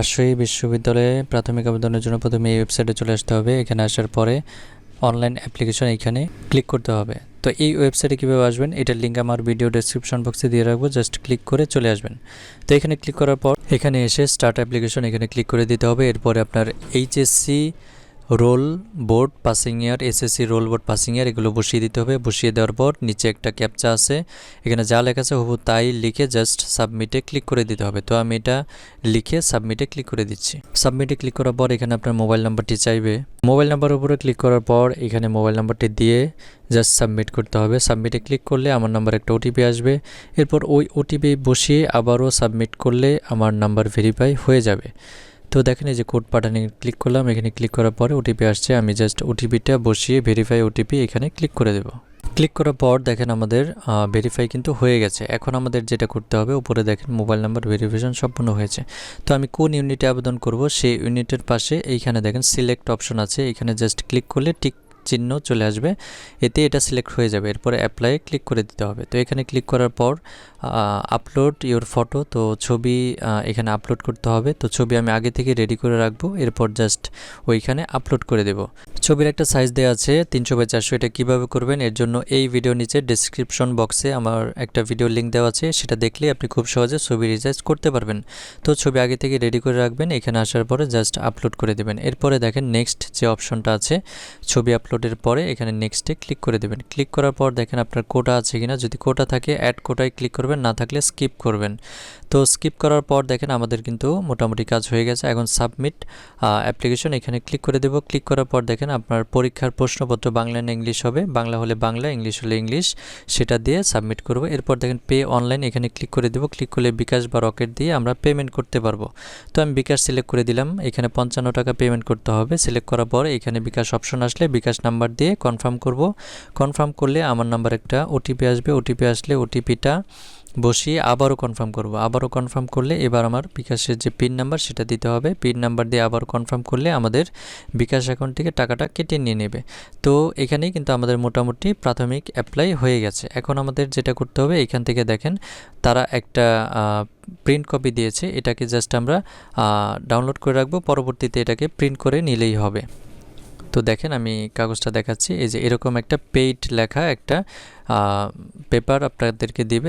রাজশাহী বিশ্ববিদ্যালয়ে প্রাথমিক আবেদনের জন্য প্রথমে এই ওয়েবসাইটে চলে আসতে হবে। এখানে আসার পরে অনলাইন অ্যাপ্লিকেশন এখানে ক্লিক করতে হবে। তো এই ওয়েবসাইটে কীভাবে আসবেন, এটার লিঙ্ক আমার ভিডিও ডেসক্রিপশন বক্সে দিয়ে রাখব। জাস্ট ক্লিক করে চলে আসবেন। তো এখানে ক্লিক করার পর এখানে এসে স্টার্ট অ্যাপ্লিকেশন এখানে ক্লিক করে দিতে হবে। এরপরে আপনার HSC roll board passing year SSC roll board passing year এগুলো বসিয়ে দিতে হবে। বসিয়ে দেওয়ার পর নিচে একটা ক্যাপচা আছে। এখানে যা লেখা আছে হবু তাই লিখে জাস্ট সাবমিটে ক্লিক করে দিতে হবে। তো আমি এটা লিখে সাবমিটে ক্লিক করে দিচ্ছি। সাবমিটে ক্লিক করার পর এখানে আপনার মোবাইল নাম্বারটি চাইবে। মোবাইল নাম্বারের উপরে ক্লিক করার পর এখানে মোবাইল নাম্বারটি দিয়ে জাস্ট সাবমিট করতে হবে। সাবমিটে ক্লিক করলে আমার নাম্বার একটা ওটিপি আসবে। এরপর ওই ওটিপি বসিয়ে আবারও সাবমিট করলে আমার নাম্বার ভেরিফাই হয়ে যাবে। তো দেখেন এই যে কোড পাঠানে ক্লিক করলাম, এখানে ক্লিক করার পরে ওটিপি আসছে, আমি জাস্ট ওটিপিটা বসিয়ে ভেরিফাই ওটিপি এখানে ক্লিক করে দেব। ক্লিক করার পর দেখেন আমাদের ভেরিফাই কিন্তু হয়ে গেছে। এখন আমাদের যেটা করতে হবে, উপরে দেখেন মোবাইল নাম্বার ভেরিফিকেশন সম্পূর্ণ হয়েছে। তো আমি কোন ইউনিটে আবেদন করব, সেই ইউনিটের পাশে এইখানে দেখেন সিলেক্ট অপশন আছে, এখানে জাস্ট ক্লিক করলে টিক চিহ্ন চলে আসবে, এতে এটা সিলেক্ট হয়ে যাবে। এরপরে অ্যাপ্লাই ক্লিক করে দিতে হবে। তো এখানে ক্লিক করার পর আপলোড ইওর ফটো তো ছবি এখানে আপলোড করতে হবে। তো ছবি আমি আগে থেকে রেডি করে রাখব, এরপর জাস্ট ওইখানে আপলোড করে দেব। ছবির একটা সাইজ দেওয়া আছে, তিনশো বাই চারশো। এটা কীভাবে করবেন? এর জন্য এই ভিডিও নিচে ডিসক্রিপশন বক্সে আমার একটা ভিডিও লিঙ্ক দেওয়া আছে। সেটা দেখলে আপনি খুব সহজে ছবি রিচার্জ করতে পারবেন। তো ছবি আগে থেকে রেডি করে রাখবেন। এখানে আসার পরে জাস্ট আপলোড করে দেবেন। এরপরে দেখেন নেক্সট যে অপশনটা আছে, ছবি আপলোডের পরে এখানে নেক্সটে ক্লিক করে দেবেন। ক্লিক করার পর দেখেন আপনার কোটা আছে কিনা। যদি কোটা থাকে অ্যাড কোটায় ক্লিক করবেন, না থাকলে স্কিপ করবেন। তো স্কিপ করার পর দেখেন আমাদের কিন্তু মোটামুটি কাজ হয়ে গেছে। এখন সাবমিট অ্যাপ্লিকেশন এখানে ক্লিক করে দেব। ক্লিক করার পর দেখেন আপনার পরীক্ষার প্রশ্নপত্র বাংলা না ইংলিশ হবে। বাংলা হলে বাংলা ইংলিশ হলে ইংলিশ সেটা দিয়ে সাবমিট করব। এরপর দেখেন পে অনলাইন এখানে ক্লিক করে দেব। ক্লিক করলে বিকাশ বা রকেট দিয়ে আমরা পেমেন্ট করতে পারব। তো আমি বিকাশ সিলেক্ট করে দিলাম। এখানে পঞ্চান্ন টাকা পেমেন্ট করতে হবে। সিলেক্ট করার পর এখানে বিকাশ অপশন আসলে বিকাশ নাম্বার দিয়ে কনফার্ম করব। কনফার্ম করলে আমার নাম্বার একটা ওটিপি আসবে। ওটিপি আসলে ওটিপিটা বসিয়ে আবারও কনফার্ম করব। আবারও কনফার্ম করলে এবার আমার বিকাশের যে পিন নাম্বার সেটা দিতে হবে। পিন নাম্বার দিয়ে আবার কনফার্ম করলে আমাদের বিকাশ অ্যাকাউন্ট থেকে টাকাটা কেটে নিয়ে নেবে। তো এখানেই কিন্তু আমাদের মোটামুটি প্রাথমিক অ্যাপ্লাই হয়ে গেছে। এখন আমাদের যেটা করতে হবে, এখান থেকে দেখেন তারা একটা প্রিন্ট কপি দিয়েছে। এটাকে জাস্ট আমরা ডাউনলোড করে রাখব। পরবর্তীতে এটাকে প্রিন্ট করে নিলেই হবে। তো দেখেন আমি কাগজটা দেখাচ্ছি, এই যে এরকম একটা পেইড লেখা একটা পেপার আপনাদেরকে দিবে।